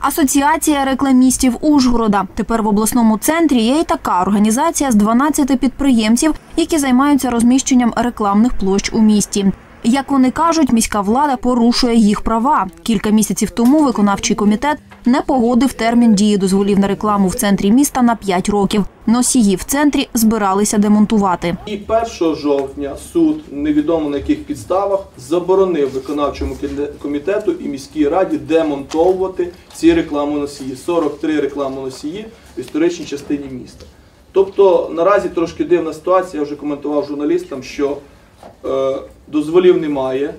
Асоціація рекламістів Ужгорода. Тепер в обласному центрі є й така організація з 12 підприємців, які займаються розміщенням рекламних площ у місті. Як вони кажуть, міська влада порушує їх права. Кілька місяців тому виконавчий комітет не погодив термін дії дозволів на рекламу в центрі міста на 5 років. Носії в центрі збиралися демонтувати. І 1 жовтня суд, невідомо на яких підставах, заборонив виконавчому комітету і міській раді демонтовувати ці рекламоносії. 43 рекламоносії в історичній частині міста. Тобто наразі трошки дивна ситуація, я вже коментував журналістам, що дозволів немає.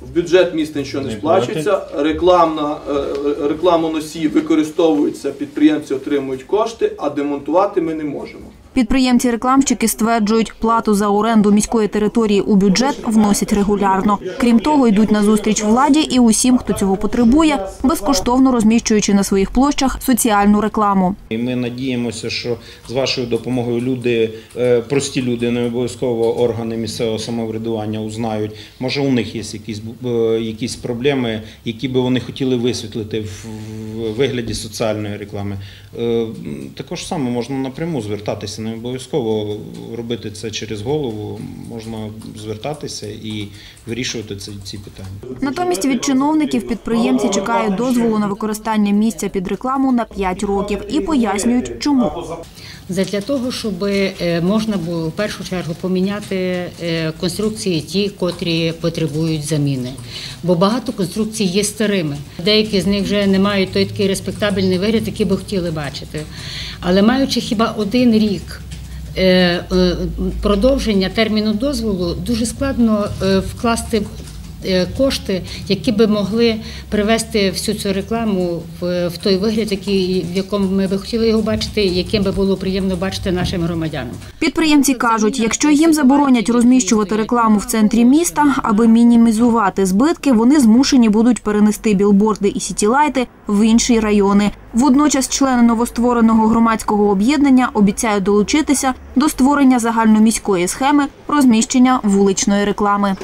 В бюджет міста нічого не сплачується, рекламна, е, рекламоносії використовуються, підприємці отримують кошти, а демонтувати ми не можемо. Підприємці-рекламщики стверджують, плату за оренду міської території у бюджет вносять регулярно. Крім того, йдуть на зустріч владі і усім, хто цього потребує, безкоштовно розміщуючи на своїх площах соціальну рекламу. Ми надіємося, що з вашою допомогою люди, е, прості люди, не обов'язково органи місцевого самоврядування узнають. Може, у них є якісь, е, якісь проблеми, які би вони хотіли висвітлити в в вигляді соціальної реклами. Е, Також саме можна напряму звертатися, не обов'язково робити це через голову. Можна звертатися і вирішувати ці, ці питання. Натомість від чиновників підприємці чекають дозволу на використання місця під рекламу на 5 років і пояснюють, чому. Задля того, щоб е, можна було в першу чергу поміняти е, конструкції, ті, котрі потребують заміни. Бо багато конструкцій є старими. Деякі з них вже не мають той такий респектабельний вигляд, який би хотіли бачити. Але маючи хіба один рік. е, е, Продовження терміну дозволу дуже складно е, вкласти кошти, які би могли привести всю цю рекламу в, в той вигляд, який, в якому ми би хотіли його бачити, яким би було приємно бачити нашим громадянам. Підприємці кажуть, якщо їм заборонять розміщувати рекламу в центрі міста, аби мінімізувати збитки, вони змушені будуть перенести білборди і сітілайти в інші райони. Водночас члени новоствореного громадського об'єднання обіцяють долучитися до створення загальноміської схеми розміщення вуличної реклами.